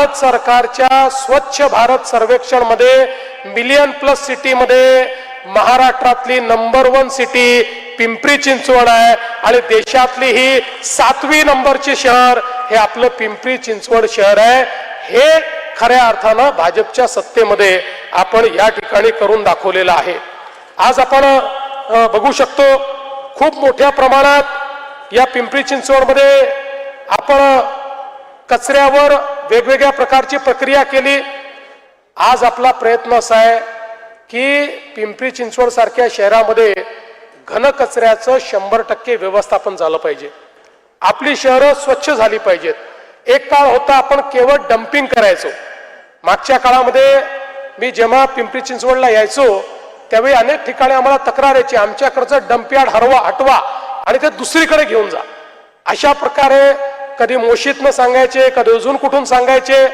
भारत सरकारच्या स्वच्छ Bharat सर्वेक्षणमध्ये million plus सिटीमध्ये महाराष्ट्रातली number one city Pimpri Chinchwad आहे आणि देशातली ही सातवी नंबरचे शहर हे आपलं पिंपरी चिंचवड शहर आहे. हे खऱ्या अर्थानं भाजपच्या सत्तेमध्ये आपण या ठिकाणी करून दाखवलेलं आहे. आज आपण बघू शकतो खूप मोठ्या प्रमाणात या पिंपरी चिंचवडमध्ये आपण कचऱ्यावर वेगवेगळ्या प्रकारची प्रक्रिया केली. आज आपला प्रयत्न असा आहे की पिंपरी चिंचवड सारख्या शहरामध्ये घनकचऱ्याचं शंभर टक्के व्यवस्थापन झालं पाहिजे. आपली शहरं स्वच्छ झाली पाहिजेत. एक काळ होता आपण केवळ डम्पिंग करायचो. मागच्या काळामध्ये मी जेव्हा पिंपरी चिंचवडला यायचो त्यावेळी अनेक ठिकाणी आम्हाला तक्रार यायची आमच्याकडचं डम्पयार्ड हरवा हटवा आणि ते दुसरीकडे घेऊन जा. अशा प्रकारे कधी मोशीतनं सांगायचे कधी अजून कुठून सांगायचे.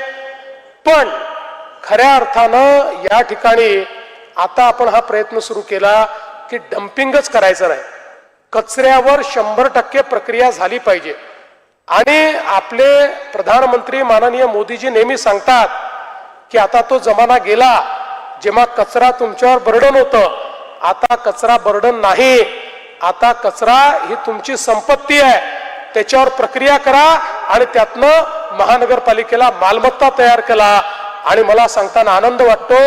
पण खऱ्या अर्थानं या ठिकाणी आता आपण हा प्रयत्न सुरू केला की डम्पिंगच करायचं नाही. कचऱ्यावर शंभर टक्के प्रक्रिया झाली पाहिजे. आणि आपले प्रधानमंत्री माननीय मोदीजी नेहमी सांगतात की आता तो जमाना गेला जेव्हा कचरा तुमच्यावर बर्डन होतं. आता कचरा बर्डन नाही. आता कचरा ही तुमची संपत्ती आहे. त्याच्यावर प्रक्रिया करा आणि त्यातनं महानगरपालिकेला मालमत्ता तयार केला आणि मला सांगताना आनंद वाटतो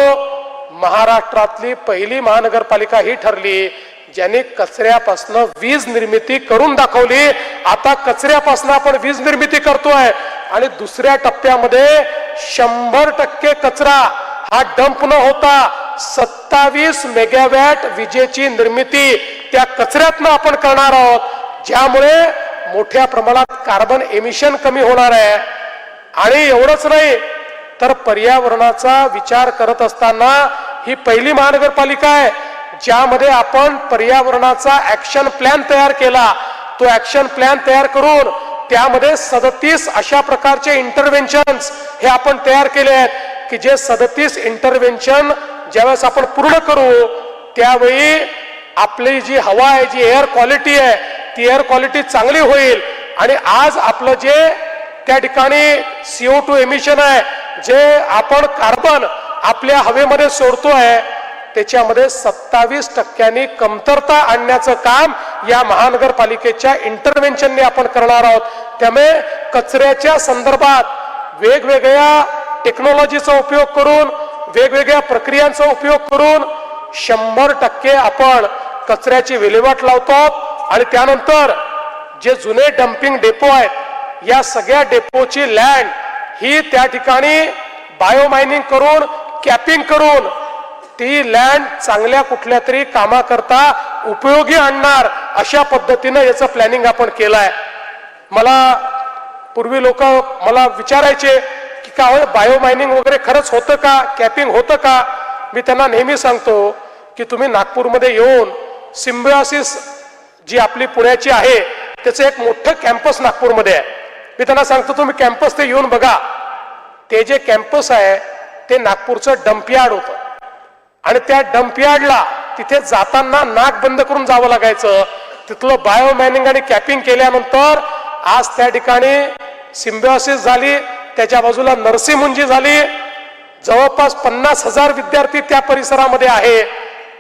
महाराष्ट्रातली पहिली महानगरपालिका ही ठरली ज्याने कचऱ्यापासनं वीज निर्मिती करून दाखवली. आता कचऱ्यापासनं आपण वीज निर्मिती करतोय. आणि दुसऱ्या टप्प्यामध्ये शंभर टक्के कचरा हा डंप न होता. सत्तावीस मेगावॅट विजेची निर्मिती त्या कचऱ्यातनं आपण करणार आहोत. ज्यामुळे मोठ्या प्रमाणात कार्बन एमिशन कमी होणार आहे. आणि एवढंच नाही तर पर्यावरणाचा विचार करत असताना ही पहिली महानगरपालिका आहे ज्यामध्ये आपण पर्यावरणाचा ऍक्शन प्लॅन तयार केला. तो ऍक्शन प्लॅन तयार करून त्यामध्ये सदतीस अशा प्रकारचे इंटरव्हेन्शन हे आपण तयार केले आहेत की जे सदतीस इंटरव्हेन्शन ज्यावेळेस आपण पूर्ण करू त्यावेळी आपली जी हवा आहे जी एअर क्वालिटी आहे ती एअर क्वालिटी चांगली होईल. आणि आज आपलं जे त्या ठिकाणी सीओ टू एमिशन आहे जे आपण कार्बन आपल्या हवेमध्ये सोडतो आहे त्याच्यामध्ये सत्तावीस टक्क्यांनी कमतरता आणण्याचं काम या महानगरपालिकेच्या इंटरव्हेन्शनने आपण करणार आहोत. त्यामुळे कचऱ्याच्या संदर्भात वेगवेगळ्या टेक्नॉलॉजीचा उपयोग करून वेगवेगळ्या प्रक्रियांचा उपयोग करून शंभर टक्के आपण कचऱ्याची विल्हेवाट लावतो आणि त्यानंतर जे जुने डम्पिंग डेपो आहेत या सगळ्या डेपोची लँड ही त्या ठिकाणी बायोमायनिंग करून कॅपिंग करून ती लँड चांगल्या कुठल्या तरी कामाकरता उपयोगी आणणार अशा पद्धतीनं याचं प्लॅनिंग आपण केलं आहे मला पूर्वी लोक मला विचारायचे की का हो, बायोमायनिंग वगैरे खरंच होतं का? कॅपिंग होतं का? मी त्यांना नेहमी सांगतो की तुम्ही नागपूरमध्ये येऊन सिम्बिओसिस जी आपली पुण्याची आहे त्याचं एक मोठं कॅम्पस नागपूरमध्ये आहे. मी त्यांना सांगतो तुम्ही कॅम्पस ते येऊन बघा. ते जे कॅम्पस आहे ते नागपूरचं डम्पयार्ड होतं. आणि त्या डम्पयार्डला तिथे जाताना नाक बंद करून जावं लागायचं. तिथलं बायोमॅनिंग आणि कॅपिंग केल्यानंतर आज त्या ठिकाणी सिम्बॉसिस झाली त्याच्या बाजूला नरसिंहमुंजी झाली. जवळपास पन्नास हजार विद्यार्थी त्या परिसरामध्ये आहे.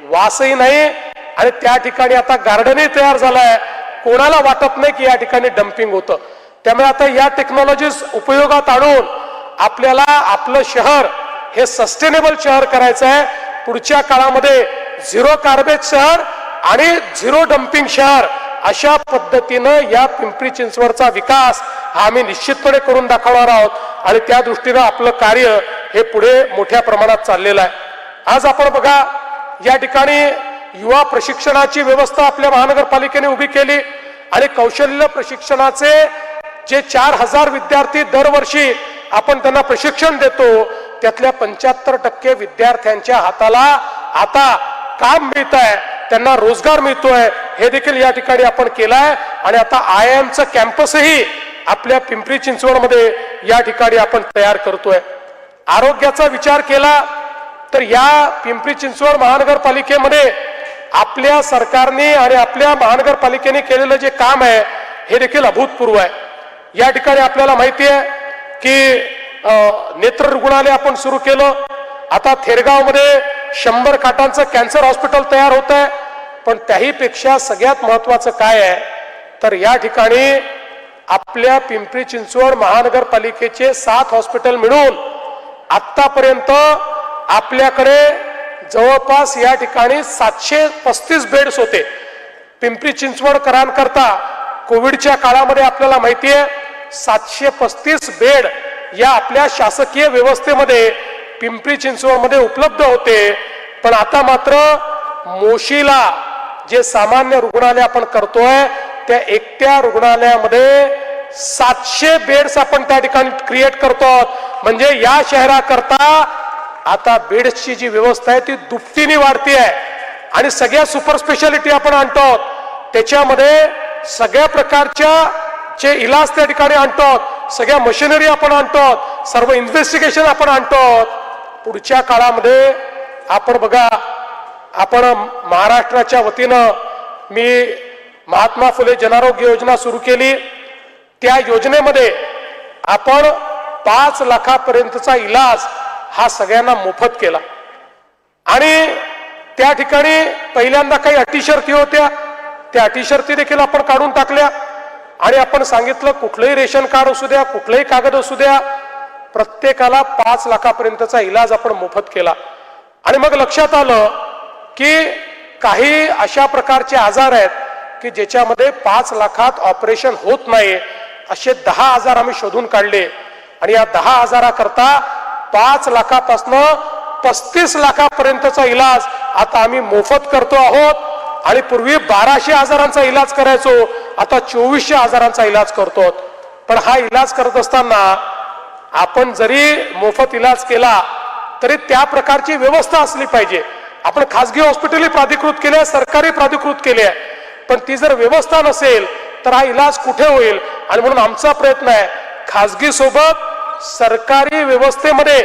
वासही नाही आणि त्या ठिकाणी आता गार्डनही तयार झालाय. कोणाला वाटत नाही की या ठिकाणी डम्पिंग होतं. त्यामुळे आता या टेक्नॉलॉजीज उपयोगात आणून आपल्याला आपलं शहर हे सस्टेनेबल शहर करायचं आहे पुढच्या काळामध्ये झिरो कार्बेज शहर आणि झिरो डम्पिंग शहर अशा पद्धतीनं या पिंपरी चिंचवडचा विकास हा आम्ही निश्चितपणे करून दाखवणार आहोत. आणि त्या दृष्टीनं आपलं कार्य हे पुढे मोठ्या प्रमाणात चाललेलं आहे. आज आपण बघा या ठिकाणी युवा प्रशिक्षणाची व्यवस्था आपल्या महानगरपालिकेने उभी केली आणि कौशल्य प्रशिक्षणाचे जे चार हजार विद्यार्थी दरवर्षी आपण त्यांना प्रशिक्षण देतो त्यातल्या पंच्याहत्तर टक्के विद्यार्थ्यांच्या हाताला आता काम मिळत आहे त्यांना रोजगार मिळतोय हे देखील या ठिकाणी आपण केलाय. आणि आता आय एमचं कॅम्पसही आपल्या पिंपरी चिंचवडमध्ये या ठिकाणी आपण तयार करतोय. आरोग्याचा विचार केला तर या पिंपरी चिंचवड महानगरपालिकेमध्ये आपल्या सरकारने आणि आपल्या महानगरपालिकेने केलेलं जे काम आहे हे देखील अभूतपूर्व आहे. या ठिकाणी आपल्याला माहिती आहे की नेत्र रुग्णालय आपण सुरू केलं. आता थेरगावमध्ये शंभर खाटांचं कॅन्सर हॉस्पिटल तयार होत आहे. पण त्याहीपेक्षा सगळ्यात महत्वाचं काय आहे तर या ठिकाणी आपल्या पिंपरी चिंचवड महानगरपालिकेचे सात हॉस्पिटल मिळून आत्तापर्यंत आपल्याकडे जवळपास या ठिकाणी सातशे पस्तीस बेड्स होते. पिंपरी चिंचवडकरांकरता कोविडच्या काळामध्ये आपल्याला माहिती आहे सातशे पस्तीस बेड या आपल्या शासकीय व्यवस्थेमध्ये पिंपरी चिंचवडमध्ये उपलब्ध होते. पण आता मात्र मोशीला जे सामान्य रुग्णालय आपण करतोय त्या एकट्या रुग्णालयामध्ये सातशे बेड्स आपण त्या ठिकाणी क्रिएट करतो. म्हणजे या शहराकरता आता बेड्सची जी व्यवस्था आहे ती दुपटीने वाढती आहे. आणि सगळ्या सुपर स्पेशालिटी आपण आणतो त्याच्यामध्ये सगळ्या प्रकारच्या जे इलाज त्या ठिकाणी आणतो सगळ्या मशिनरी आपण आणतो सर्व इन्व्हेस्टिगेशन आपण आणतो पुढच्या काळामध्ये आपण बघा आपण महाराष्ट्राच्या वतीनं मी महात्मा फुले जनारोग्य योजना सुरू केली. त्या योजनेमध्ये आपण पाच लाखापर्यंतचा इलाज हा सगळ्यांना मोफत केला. आणि त्या ठिकाणी पहिल्यांदा काही अटीशर्ती होत्या. त्या अटीशर्ती देखील आपण काढून टाकल्या. आणि आपण सांगितलं कुठलंही रेशन कार्ड असू द्या कुठलंही कागद असू द्या प्रत्येकाला पाच लाखापर्यंतचा इलाज आपण मोफत केला. आणि मग लक्षात आलं की काही अशा प्रकारचे आजार आहेत की ज्याच्यामध्ये पाच लाखात ऑपरेशन होत नाही असे दहा आजार आम्ही शोधून काढले. आणि या दहा आजाराकरता पाच लाखापासनं पस्तीस लाखापर्यंतचा इलाज आता आम्ही मोफत करतो आहोत. आणि पूर्वी बाराशे आजारांचा इलाज करायचो आता चोवीसशे आजारांचा इलाज करतो. पण हा इलाज करत असताना आपण जरी मोफत इलाज केला तरी त्या प्रकारची व्यवस्था असली पाहिजे. आपण खासगी हॉस्पिटलही प्राधिकृत केले सरकारी प्राधिकृत केले आहे. पण ती जर व्यवस्था नसेल तर हा इलाज कुठे होईल? आणि म्हणून आमचा प्रयत्न आहे खासगी सोबत सरकारी व्यवस्थेमध्ये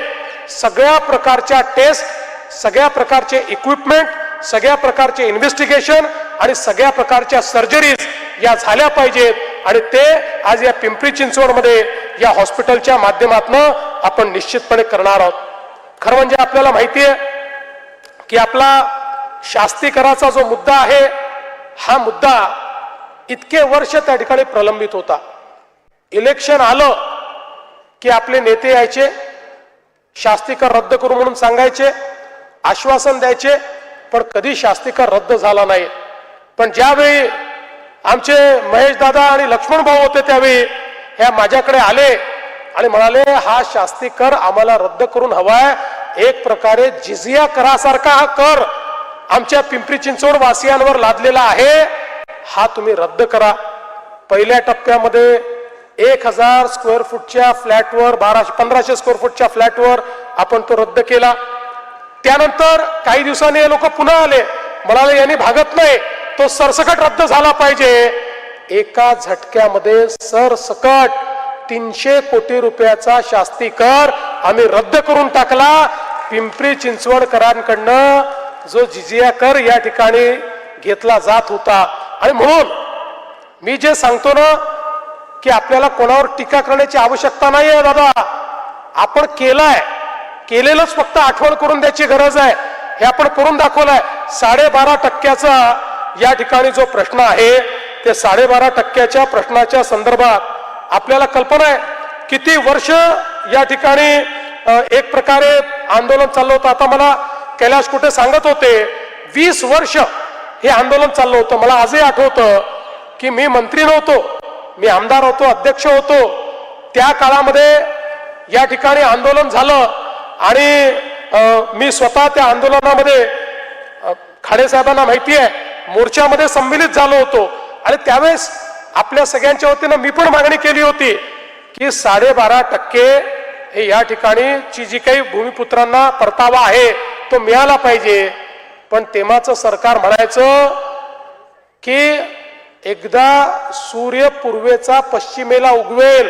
सगळ्या प्रकारच्या टेस्ट सगळ्या प्रकारचे इक्विपमेंट सगळ्या प्रकारचे इन्व्हेस्टिगेशन आणि सगळ्या प्रकारच्या सर्जरीज या झाल्या पाहिजेत. आणि ते आज या पिंपरी चिंचवडमध्ये या हॉस्पिटलच्या माध्यमातून आपण निश्चितपणे करणार आहोत. खरं म्हणजे आपल्याला माहिती आहे की आपला शास्तीकराचा जो मुद्दा आहे हा मुद्दा इतके वर्ष त्या ठिकाणी प्रलंबित होता. इलेक्शन आलं की आपले नेते यायचे शास्तीकर रद्द करू म्हणून सांगायचे आश्वासन द्यायचे पण कधी शास्तीकर रद्द झाला नाही. पण ज्यावेळी आमचे महेश दादा आणि लक्ष्मण भाऊ होते त्यावेळी ह्या माझ्याकडे आले आणि म्हणाले हा शास्तीकर आम्हाला रद्द करून हवाय. एक प्रकारे जिजिया करासारखा हा कर. आमच्या पिंपरी चिंचवड वासियांवर लादलेला आहे. हा तुम्ही रद्द करा. पहिल्या टप्प्यामध्ये एक हजार स्क्वेअर फूटच्या फ्लॅटवर बाराशे पंधराशे स्क्वेअर फूटच्या फ्लॅटवर आपण तो रद्द केला. त्यानंतर काही दिवसांनी हे लोक पुन्हा आले. म्हणाले यांनी भागत नाही. तो सरसकट रद्द झाला पाहिजे. एका झटक्यामध्ये सरसकट तीनशे कोटी रुपयाचा शास्ती कर आम्ही रद्द करून टाकला. पिंपरी चिंचवडकरांकडनं जो जिजिया कर या ठिकाणी घेतला जात होता. आणि म्हणून मी जे सांगतो ना की आपल्याला कोणावर टीका करण्याची आवश्यकता नाही आहे हो दादा. आपण केलाय. केलेलंच फक्त आठवण करून द्यायची गरज आहे. हे आपण करून दाखवलंय. साडेबारा टक्क्याचा या ठिकाणी जो प्रश्न आहे ते साडेबारा टक्क्याच्या प्रश्नाच्या संदर्भात आपल्याला कल्पना आहे. किती वर्ष या ठिकाणी एक प्रकारे आंदोलन चाललं होतं. आता मला कैलाश कुठे सांगत होते वीस वर्ष हे आंदोलन चाललं होतं. मला आजही आठवतं की मी मंत्री नव्हतो. मी आमदार होतो अध्यक्ष होतो. त्या काळामध्ये या ठिकाणी आंदोलन झालं आणि मी स्वतः त्या आंदोलनामध्ये अ, खाडे साहेबांना माहिती आहे मोर्चामध्ये संमिलित झालो होतो. आणि त्यावेळेस आपल्या सगळ्यांच्या वतीनं मी पण मागणी केली होती की साडेबारा टक्के हे या ठिकाणी ची जी काही भूमिपुत्रांना परतावा आहे तो मिळाला पाहिजे. पण तेव्हाचं सरकार म्हणायचं की एकदा सूर्य पूर्वेचा पश्चिमेला उगवेल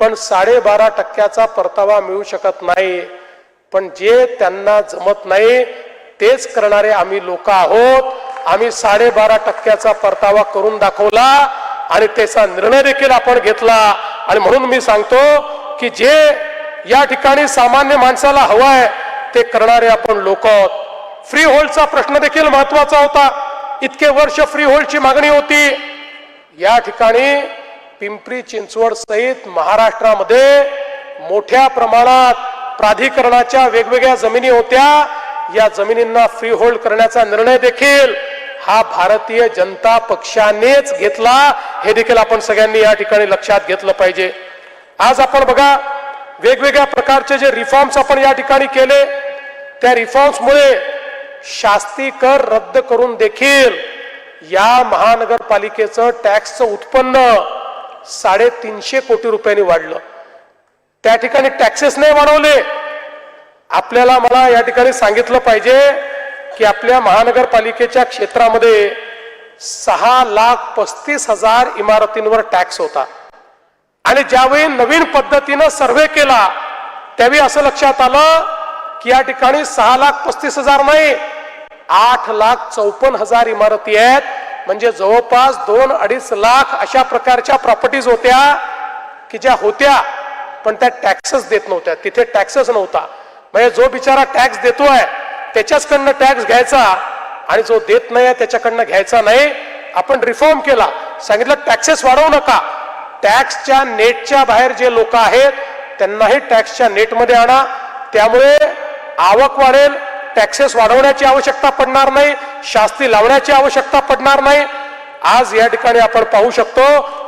पण साडेबारा टक्क्याचा परतावा मिळू शकत नाही. पण जे त्यांना जमत नाही तेच करणारे आम्ही लोक आहोत. आम्ही साडेबारा टक्क्याचा परतावा करून दाखवला आणि त्याचा निर्णय देखील आपण घेतला. आणि म्हणून मी सांगतो की जे या ठिकाणी सामान्य माणसाला हवं आहे ते करणारे आपण लोक आहोत. फ्री होल्डचा प्रश्न देखील महत्त्वाचा होता. इतके वर्ष फ्री होल्डची मागणी होती. या ठिकाणी पिंपरी चिंचवड सहित महाराष्ट्रामध्ये मोठ्या प्रमाणात प्राधिकरणाच्या वेगवेगळ्या जमिनी होत्या. या जमिनींना फ्री होल्ड करण्याचा निर्णय देखील हा भारतीय जनता पक्षानेच घेतला. हे देखील आपण सगळ्यांनी या ठिकाणी लक्षात घेतलं पाहिजे. आज आपण बघा वेगवेगळ्या प्रकारचे जे रिफॉर्म्स आपण या ठिकाणी केले त्या रिफॉर्म्समुळे शास्ती कर रद्द करून देखील या महानगरपालिकेचं टॅक्सचं उत्पन्न साडेतीनशे कोटी रुपयांनी वाढलं. त्या ठिकाणी टॅक्सेस नाही वाढवले. आपल्याला मला या ठिकाणी सांगितलं पाहिजे की आपल्या महानगरपालिकेच्या क्षेत्रामध्ये सहा लाख पस्तीस हजार इमारतींवर टॅक्स होता. आणि ज्यावेळी नवीन पद्धतीनं सर्वे केला त्यावेळी असं लक्षात आलं की या ठिकाणी सहा लाख पस्तीस हजार नाही आठ लाख चौपन्न हजार इमारती आहेत. म्हणजे जवळपास दोन अडीच लाख अशा प्रकारच्या प्रॉपर्टीज होत्या की ज्या होत्या पण त्या टॅक्सच देत नव्हत्या. तिथे टॅक्सच नव्हता. म्हणजे जो बिचारा टॅक्स देतोय त्याच्याचकडनं टॅक्स घ्यायचा आणि जो देत नाही त्याच्याकडनं घ्यायचा नाही. आपण रिफॉर्म केला. सांगितलं टॅक्सेस वाढवू नका. टॅक्सच्या नेटच्या बाहेर जे लोक आहेत त्यांनाही टॅक्सच्या नेटमध्ये आणा. त्यामुळे आवक वाढेल टॅक्सेस वाढवण्याची आवश्यकता पडणार नाही शास्ती लावण्याची आवश्यकता पडणार नाही. आज या ठिकाणी आपण पाहू शकतो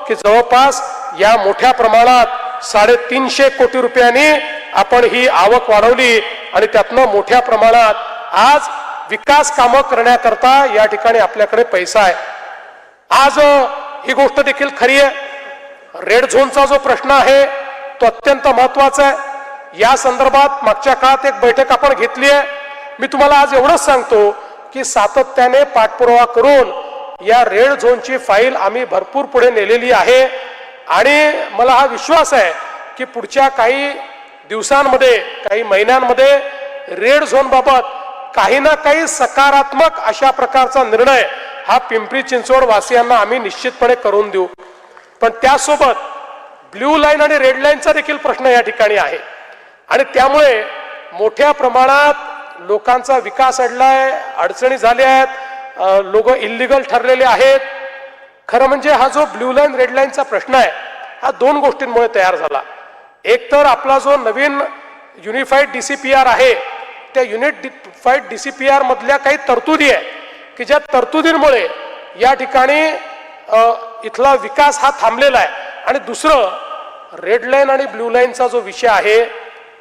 की जवळपास या मोठ्या प्रमाणात साडेतीनशे कोटी रुपयांनी आपण ही आवक वाढवली आणि त्यातनं मोठ्या प्रमाणात आज विकास कामं करण्याकरता या ठिकाणी आपल्याकडे पैसा आहे. आज ही गोष्ट देखील खरी आहे. रेड झोनचा जो प्रश्न आहे तो अत्यंत महत्त्वाचा आहे. या संदर्भात मागच्या काळात एक बैठक आपण घेतली आहे. मी तुम्हाला आज एवढंच सांगतो की सातत्याने पाठपुरावा करून या रेड झोनची फाईल आम्ही भरपूर पुढे नेलेली आहे. आणि मला हा विश्वास आहे की पुढच्या काही दिवसांमध्ये काही महिन्यांमध्ये रेड झोनबाबत काही ना काही सकारात्मक अशा प्रकारचा निर्णय हा पिंपरी चिंचवड वासियांना आम्ही निश्चितपणे करून देऊ. पण त्यासोबत ब्ल्यू लाईन आणि रेड लाईनचा देखील प्रश्न या ठिकाणी आहे. आणि त्यामुळे मोठ्या प्रमाणात लोकांचा विकास अडलाय अडचणी झाल्या आहेत लोक इल्लिगल ठरलेले आहेत. खरं म्हणजे हा जो ब्ल्यू लाईन रेड लाईनचा प्रश्न आहे हा दोन गोष्टींमुळे तयार झाला. एक तर आपला जो नवीन unified D C P R आहे त्या युनिफाईड आर मधल्या काही तरतुदी आहे की ज्या तरतुदींमुळे या ठिकाणी इथला विकास हा थांबलेला आहे. आणि दुसरं रेड लाईन आणि ब्ल्यू लाईनचा जो विषय आहे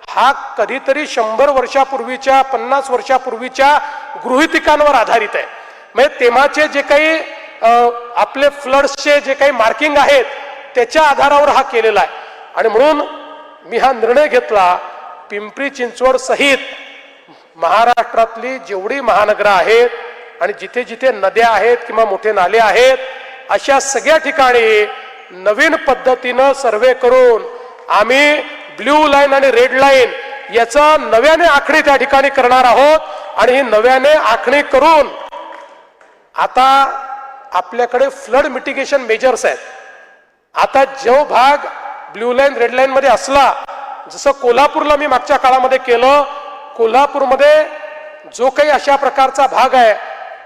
हा कधीतरी शंभर वर्षापूर्वीच्या पन्नास वर्षापूर्वीच्या गृहितिकांवर आधारित आहे. म्हणजे तेव्हाचे जे काही आपले फ्लड्सचे जे काही मार्किंग आहेत त्याच्या आधारावर हा केलेला आहे. आणि म्हणून मी हा निर्णय घेतला पिंपरी चिंचवड सहित महाराष्ट्रातली जेवढी महानगरं आहेत आणि जिथे जिथे नद्या आहेत किंवा मोठे नाले आहेत अशा सगळ्या ठिकाणी नवीन पद्धतीनं सर्वे करून आम्ही ब्ल्यू लाईन आणि रेड लाईन याचा नव्याने आखणी त्या ठिकाणी करणार आहोत. आणि ही नव्याने आखणी करून आता आपल्याकडे फ्लड मिटिगेशन मेजर्स आहेत. आता जो भाग ब्ल्यू लाईन रेड लाईन मध्ये असला जसं कोल्हापूरला मी मागच्या काळामध्ये केलं कोल्हापूरमध्ये जो काही अशा प्रकारचा भाग आहे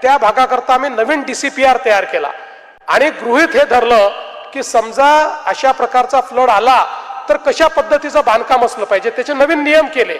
त्या भागाकरता आम्ही नवीन डीसीपीआर तयार केला. आणि गृहित हे धरलं की समजा अशा प्रकारचा फ्लड आला तर कशा पद्धतीचं बांधकाम असलं पाहिजे? त्याचे नवीन नियम केले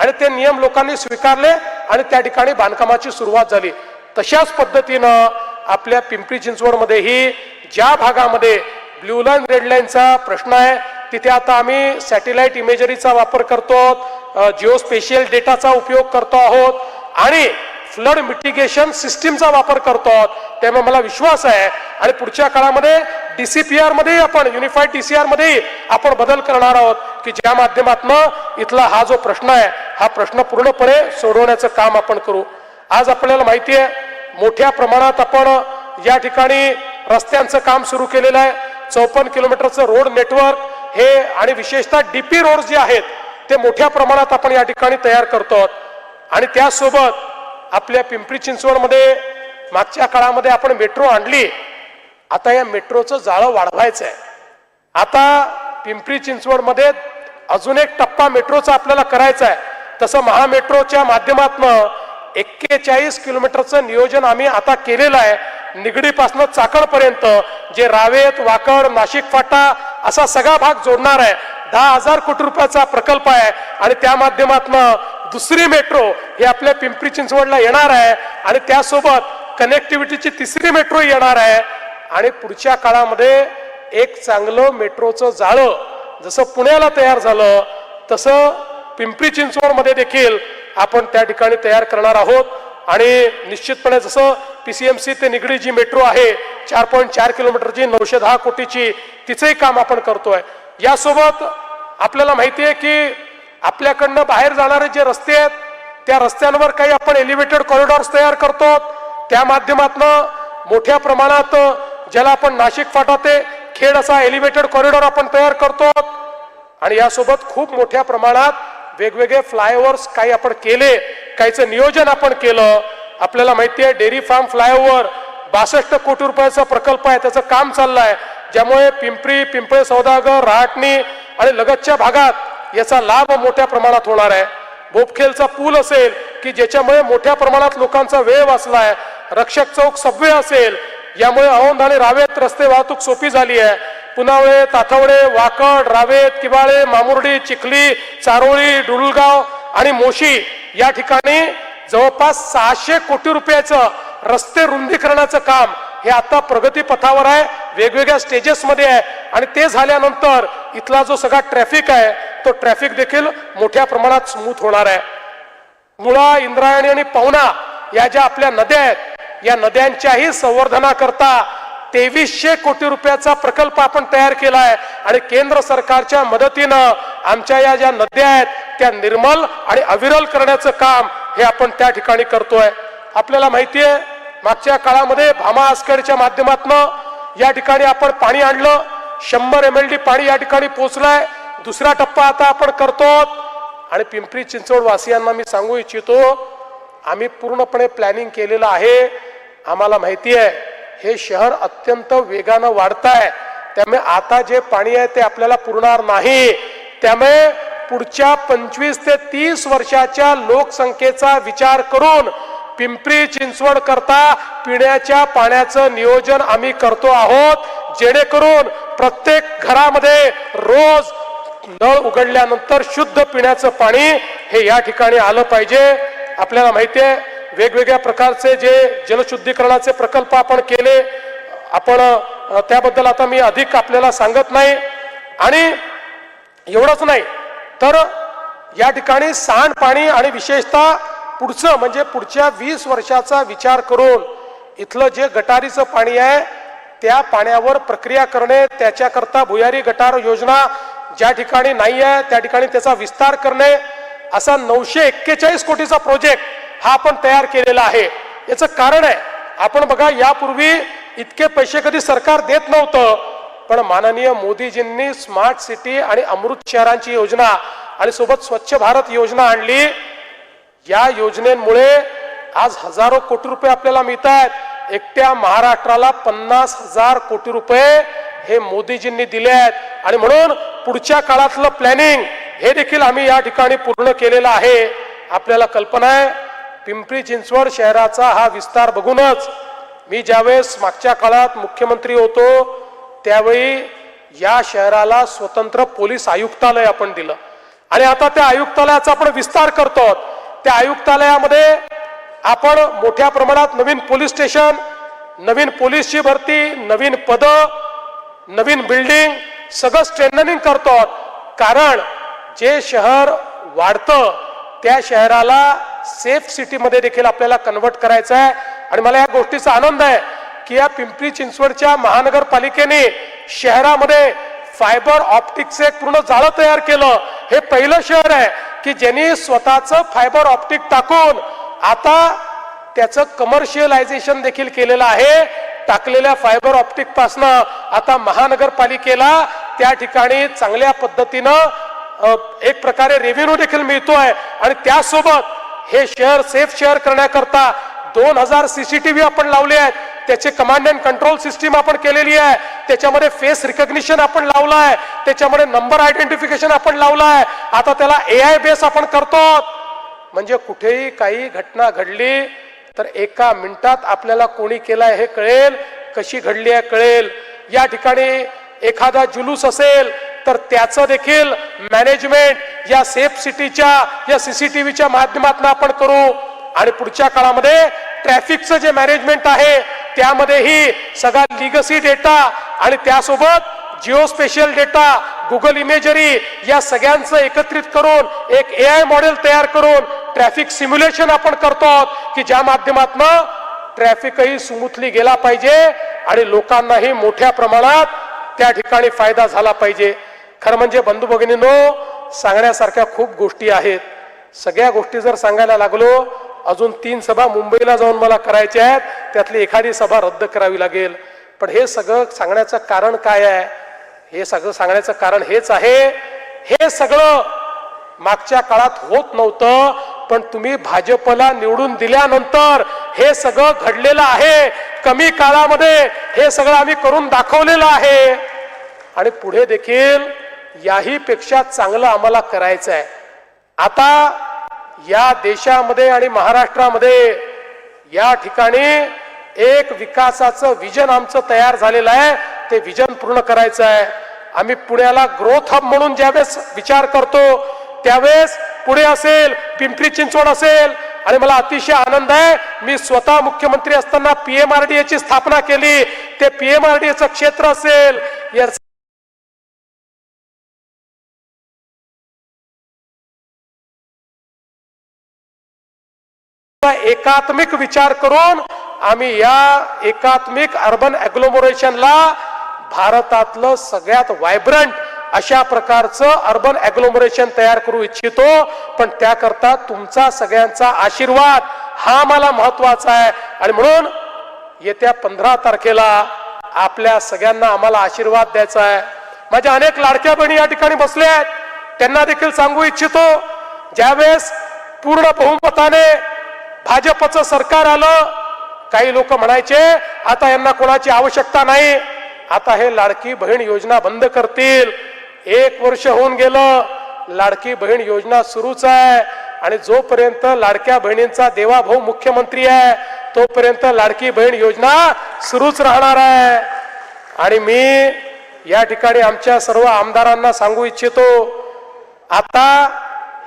आणि ते नियम लोकांनी स्वीकारले आणि त्या ठिकाणी बांधकामाची सुरुवात झाली. तशाच पद्धतीनं आपल्या पिंपरी चिंचवडमध्येही ज्या भागामध्ये ब्ल्यू लाईन रेड लाईनचा प्रश्न आहे तिथे आता आम्ही सॅटेलाइट इमेजरीचा वापर करतो जिओ स्पेशियल डेटाचा उपयोग करतो आहोत आणि फ्लड मिटिगेशन सिस्टीमचा वापर करतो आहोत. त्यामुळे मला विश्वास आहे आणि पुढच्या काळामध्ये डीसीपीआरमध्ये आपण युनिफाईड डीसीआरमध्ये आपण बदल करणार आहोत की ज्या माध्यमातून इथला हा जो प्रश्न आहे हा प्रश्न पूर्णपणे सोडवण्याचं काम आपण करू. आज आपल्याला माहिती आहे मोठ्या प्रमाणात आपण या ठिकाणी रस्त्यांचं काम सुरू केलेलं आहे. चौपन्न किलोमीटरचं रोड नेटवर्क हे आणि विशेषतः डीपी रोड जे आहेत ते मोठ्या प्रमाणात आपण या ठिकाणी तयार करतो आहोत. आणि त्यासोबत आपल्या पिंपरी चिंचवडमध्ये मागच्या काळामध्ये आपण मेट्रो आणली आता या मेट्रोचं जाळं वाढवायचं आहे आता पिंपरी चिंचवडमध्ये अजून एक टप्पा मेट्रोचा आपल्याला करायचा आहे तसं महामेट्रोच्या माध्यमातनं एक्केचाळीस किलोमीटरचं नियोजन आम्ही आता केलेलं आहे. निगडीपासनं चाकणपर्यंत जे रावेत वाकड नाशिक फाटा असा सगळा भाग जोडणार आहे. दहा हजार कोटी रुपयाचा प्रकल्प आहे आणि त्या माध्यमातनं दुसरी मेट्रो ही आपल्या पिंपरी चिंचवडला येणार आहे. आणि त्यासोबत कनेक्टिव्हिटीची तिसरी मेट्रो येणार आहे. आणि पुढच्या काळामध्ये एक चांगलं मेट्रोचं जाळं जसं पुण्याला तयार झालं तसं पिंपरी चिंचवडमध्ये देखील आपण त्या ठिकाणी तयार करणार आहोत. आणि निश्चितपणे जसं पी सी एम सी ते निगडी जी मेट्रो आहे चार पॉईंट चार किलोमीटरची नऊशे दहा कोटीची तिचंही काम आपण करतोय. यासोबत आपल्याला माहिती आहे की आपल्याकडनं बाहेर जाणारे जे रस्ते आहेत त्या रस्त्यांवर काही आपण एलिव्हेटेड कॉरिडॉर्स तयार करतो. त्या माध्यमातनं मोठ्या प्रमाणात ज्याला आपण नाशिक फाटा ते खेड असा एलिव्हेटेड कॉरिडॉर आपण तयार करतो. आणि यासोबत खूप मोठ्या प्रमाणात वेगवेगळे फ्लायओव्हर्स काही आपण केले काहीचं नियोजन आपण केलं. आपल्याला माहिती आहे डेअरी फार्म फ्लायओव्हर बासष्ट कोटी रुपयाचा प्रकल्प आहे त्याचं काम चाललं आहे ज्यामुळे पिंपरी पिंपळे सौदागर रहाटणी आणि लगतच्या भागात याचा लाभ मोठ्या प्रमाणात होणार आहे. बोपखेलचा पूल असेल की ज्याच्यामुळे मोठ्या प्रमाणात लोकांचा वेळ वाचलाय रक्षक चौक सबवे असेल यामुळे औंध आणि रावेत रस्ते वाहतूक सोपी झाली आहे. पुनावळे ताथवडे वाकड रावेत किबाळे मामुर्डी चिखली चारोळी डुलगाव आणि मोशी या ठिकाणी जवळपास सहाशे कोटी रुपयाचं रस्ते रुंदीकरणाचं काम हे आता प्रगतीपथावर आहे. वेगवेगळ्या स्टेजेसमध्ये आहे. आणि ते झाल्यानंतर इथला जो सगळा ट्रॅफिक आहे तो ट्रॅफिक देखील मोठ्या प्रमाणात स्मूथ होणार आहे. मुळा इंद्रायणी आणि पवना या ज्या आपल्या नद्या आहेत या नद्यांच्याही संवर्धनाकरता तेवीसशे कोटी रुपयाचा प्रकल्प आपण तयार केला आहे आणि केंद्र सरकारच्या मदतीनं आमच्या या ज्या नद्या आहेत त्या निर्मल आणि अविरल करण्याचं काम हे आपण त्या ठिकाणी करतोय. आपल्याला माहिती आहे मागच्या काळामध्ये भामा आसखेडच्या माध्यमातून या ठिकाणी आपण पाणी आणलं. शंभर एम एल डी पाणी या ठिकाणी पोहोचलाय. दुसरा टप्पा आता आपण करतो आणि पिंपरी चिंचवड वासियांना मी सांगू इच्छितो आम्ही पूर्णपणे प्लॅनिंग केलेलं आहे. आम्हाला माहिती आहे हे शहर अत्यंत वेगानं वाढत आहे त्यामुळे आता जे पाणी आहे ते आपल्याला पुरणार नाही. त्यामुळे पुढच्या पंचवीस ते तीस वर्षाच्या लोकसंख्येचा विचार करून पिंपरी चिंचवड करता पिण्याच्या पाण्याचं नियोजन आम्ही करतो आहोत. जेणेकरून प्रत्येक घरामध्ये रोज नळ उघडल्यानंतर शुद्ध पिण्याचं पाणी हे या ठिकाणी आलं पाहिजे. आपल्याला माहिती आहे वेगवेगळ्या प्रकारचे जे जलशुद्धीकरणाचे प्रकल्प आपण केले आपण त्याबद्दल आता मी अधिक आपल्याला सांगत नाही. आणि एवढंच नाही तर या ठिकाणी सांडपाणी आणि विशेषतः पुढचं म्हणजे पुढच्या वीस वर्षाचा विचार करून इथलं जे गटारीचं पाणी आहे त्या पाण्यावर प्रक्रिया करणे त्याच्याकरता भुयारी गटार योजना ज्या ठिकाणी नाही आहे त्या ठिकाणी त्याचा विस्तार करणे असा नऊशे एक्केचाळीस कोटीचा प्रोजेक्ट हा आपण तयार केलेला आहे. याचं कारण आहे आपण बघा यापूर्वी इतके पैसे कधी सरकार देत नव्हतं पण माननीय मोदीजींनी स्मार्ट सिटी आणि अमृत शहरांची योजना आणि सोबत स्वच्छ भारत योजना आणली. या योजनेमुळे आज हजारो कोटी रुपये आपल्याला मिळत आहेत एकट्या महाराष्ट्राला पन्नास हजार कोटी रुपये हे मोदीजींनी दिले आहेत. आणि म्हणून पुढच्या काळातलं प्लॅनिंग हे देखील आम्ही या ठिकाणी पूर्ण केलेलं आहे. आपल्याला कल्पना आहे पिंपरी चिंचवड शहराचा हा विस्तार बघूनच मी ज्यावेळेस मागच्या काळात मुख्यमंत्री होतो त्यावेळी या शहराला स्वतंत्र पोलीस आयुक्तालय आपण दिलं. आणि आता त्या आयुक्तालयाचा आपण विस्तार करतो. त्या आयुक्तालयामध्ये आपण मोठ्या प्रमाणात नवीन पोलीस स्टेशन नवीन पोलीसची भरती नवीन पद नवीन बिल्डिंग सगळं स्ट्रेंथनिंग करतो. कारण जे शहर वाढतं त्या शहराला सेफ सिटीमध्ये देखील आपल्याला कन्वर्ट करायचं आहे. आणि मला या गोष्टीचा आनंद आहे की या पिंपरी चिंचवडच्या महानगरपालिकेने शहरामध्ये फायबर ऑप्टिकचं एक पूर्ण जाळं तयार केलं. हे पहिलं शहर आहे की ज्यांनी स्वतःचं फायबर ऑप्टिक टाकून आता त्याचं कमर्शियलायझेशन देखील केलेलं आहे. टाकलेल्या फायबर ऑप्टिक पासनं आता महानगरपालिकेला त्या ठिकाणी चांगल्या पद्धतीनं एक प्रकारे रेव्हेन्यू देखील मिळतोय. आणि त्यासोबत हे शहर सेफ शहर करण्याकरता दोन हजार सीसीटीव्ही आपण लावले आहेत. त्याचे कमांड अँड कंट्रोल सिस्टीम आपण केलेली आहे. त्याच्यामध्ये फेस रिकग्निशन आपण लावलाय त्याच्यामध्ये नंबर आयडेंटिफिकेशन आपण लावलाय आता त्याला ए आय बेस आपण करतो म्हणजे कुठेही काही घटना घडली तर एका मिनिटात आपल्याला कोणी केलाय हे कळेल. कशी घडली आहे कळेल. या ठिकाणी एखादा जुलूस असेल तर त्याचं देखील मॅनेजमेंट या सेफ सिटीच्या या सीसीटीव्हीच्या माध्यमातून आपण करू. आणि पुढच्या काळामध्ये ट्रॅफिकचं जे मॅनेजमेंट आहे त्यामध्येही सगळा लिगसी डेटा आणि त्यासोबत geo spatial data Google imagery या सगळ्यांचं एकत्रित करून एक ए आय मॉडेल तयार करून ट्रॅफिक सिम्युलेशन आपण करतो की ज्या माध्यमातून ट्रॅफिकही सुमुथली गेला पाहिजे आणि लोकांनाही मोठ्या प्रमाणात त्या ठिकाणी फायदा झाला पाहिजे. खरं म्हणजे बंधू भगिनीनो सांगण्यासारख्या खूप गोष्टी आहेत. सगळ्या गोष्टी जर सांगायला लागलो अजून तीन सभा मुंबईला जाऊन मला करायच्या आहेत त्यातली एखादी सभा रद्द करावी लागेल. पण हे सगळं सांगण्याचं कारण काय आहे? हे सगळं सांगण्याचं कारण हेच आहे. हे सगळं मागच्या काळात होत नव्हतं पण तुम्ही भाजपला निवडून दिल्यानंतर हे सगळं घडलेलं आहे. कमी काळामध्ये हे सगळं आम्ही करून दाखवलेलं आहे. आणि पुढे देखील याही पेक्षा चांगलं आम्हाला करायचं आहे आता या देशामध्ये आणि महाराष्ट्रामध्ये या ठिकाणी एक विकासाचं विजन आमचं तयार झालेलं आहे. ते विजन पूर्ण करायचं आहे आम्ही पुण्याला ग्रोथ हब म्हणून ज्यावेळेस विचार करतो त्यावेळेस पुणे असेल पिंपरी चिंचवड असेल आणि मला अतिशय आनंद आहे. मी स्वतः मुख्यमंत्री असताना पीएमआरडीए ची स्थापना केली. ते पीएमआरडीएचं क्षेत्र असेल याचा एकात्मिक विचार करून आम्ही या एकात्मिक अर्बन अग्लोमोरेशनला भारतातलं सगळ्यात व्हायब्रंट अशा प्रकारचं अर्बन अग्लोमोरेशन तयार करू इच्छितो. पण त्याकरता तुमचा सगळ्यांचा आशीर्वाद हा मला महत्त्वाचा आहे. आणि म्हणून येत्या पंधरा तारखेला आपल्या सगळ्यांना आम्हाला आशीर्वाद द्यायचा आहे. माझ्या अनेक लाडक्या बहिणी या ठिकाणी बसल्या आहेत. त्यांना देखील सांगू इच्छितो. ज्यावेळेस पूर्ण बहुमताने भाजपचं सरकार आलं काही लोक म्हणायचे आता यांना कोणाची आवश्यकता नाही. आता हे लाडकी बहीण योजना बंद करतील. एक वर्ष होऊन गेलं लाडकी बहीण योजना सुरूच आहे. आणि जोपर्यंत लाडक्या बहिणींचा देवाभाऊ मुख्यमंत्री आहे तोपर्यंत लाडकी बहीण योजना सुरूच राहणार आहे. आणि मी या ठिकाणी आमच्या सर्व आमदारांना सांगू इच्छितो आता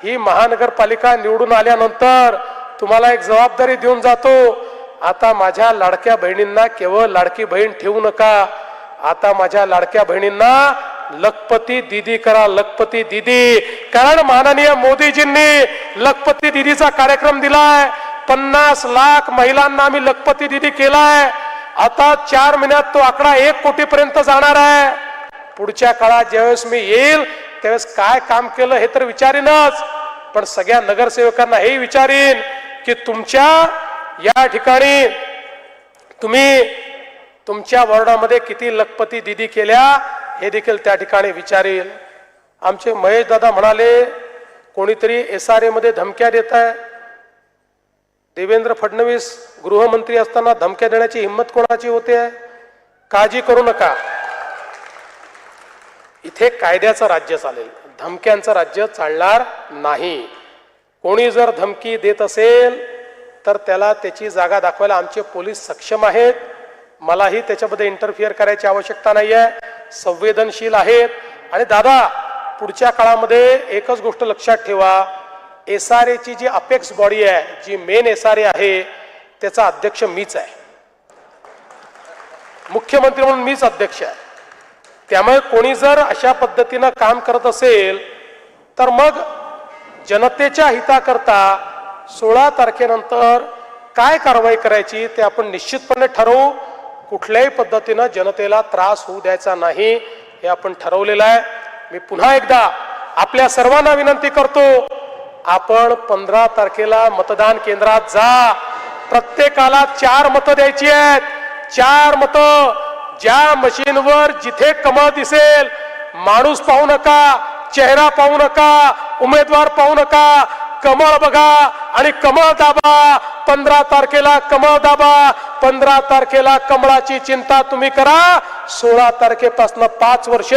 ही महानगरपालिका निवडून आल्यानंतर तुम्हाला एक जबाबदारी देऊन जातो. आता माझ्या लाडक्या बहिणींना केवळ लाडकी बहीण ठेवू नका. आता माझ्या लाडक्या बहिणींना लखपती दिदी करा लखपती दिदी. कारण माननीय मोदीजींनी लखपती दिदीचा कार्यक्रम दिलाय. पन्नास लाख महिलांना आम्ही लखपती दिदी केलाय. आता चार महिन्यात तो आकडा एक कोटी पर्यंत जाणार आहे. पुढच्या काळात ज्यावेळेस मी येईल त्यावेळेस काय काम केलं हे तर विचारीनच. पण सगळ्या नगरसेवकांना हे विचारीन. की तुमच्या या ठिकाणी तुम्ही तुमच्या वॉर्डामध्ये किती लखपती दिदी केल्या हे देखील त्या ठिकाणी विचारेल. आमचे महेश दादा म्हणाले कोणीतरी एस आरमध्ये धमक्या देत आहे. देवेंद्र फडणवीस गृहमंत्री असताना धमक्या देण्याची हिंमत कोणाची होते? काळजी करू नका. इथे कायद्याचं राज्य चालेल. धमक्यांचं राज्य चालणार नाही. कोणी जर धमकी देत असेल तर त्याला त्याची जागा दाखवायला आमचे पोलीस सक्षम आहेत. मलाही त्याच्यामध्ये इंटरफिअर करायची आवश्यकता नाही आहे संवेदनशील आहेत. आणि दादा पुढच्या काळामध्ये एकच गोष्ट लक्षात ठेवा. एस आर एची जी अपेक्स बॉडी आहे जी मेन एस आर ए आहे त्याचा अध्यक्ष मीच आहे. मुख्यमंत्री म्हणून मीच अध्यक्ष आहे. त्यामुळे कोणी जर अशा पद्धतीनं काम करत असेल तर मग जनतेच्या हिताकरता सोळा तारखेनंतर काय कारवाई करायची ते आपण निश्चितपणे ठरवू. कुठल्याही पद्धतीनं जनतेला त्रास होऊ द्यायचा नाही हे आपण ठरवलेलं आहे. मी पुन्हा एकदा आपल्या सर्वांना विनंती करतो आपण पंधरा तारखेला मतदान केंद्रात जा. प्रत्येकाला चार मतं द्यायची आहेत. चार मतं ज्या मशीनवर जिथे कमळ दिसेल माणूस पाहू नका. चेहरा पाहू नका उमेदवार पाहू नका. कमळ बघा आणि कमळ दाबा. पंधरा तारखेला कमळ दाबा. पंधरा तारखेला कमळाची चिंता तुम्ही करा. सोळा तारखेपासून पाच वर्ष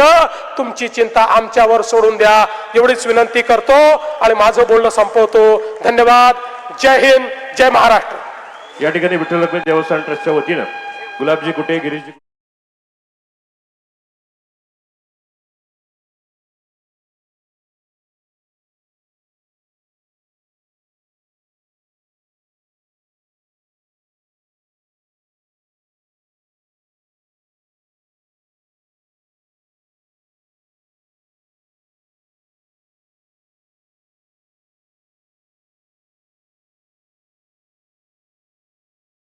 तुमची चिंता आमच्यावर सोडून द्या. एवढीच विनंती करतो आणि माझं बोलणं संपवतो. धन्यवाद. जय हिंद जय महाराष्ट्र. या ठिकाणी विठ्ठल रखुमाई देवस्थान ट्रस्टच्या वतीनं गुलाबजी कुटे गिरीशजी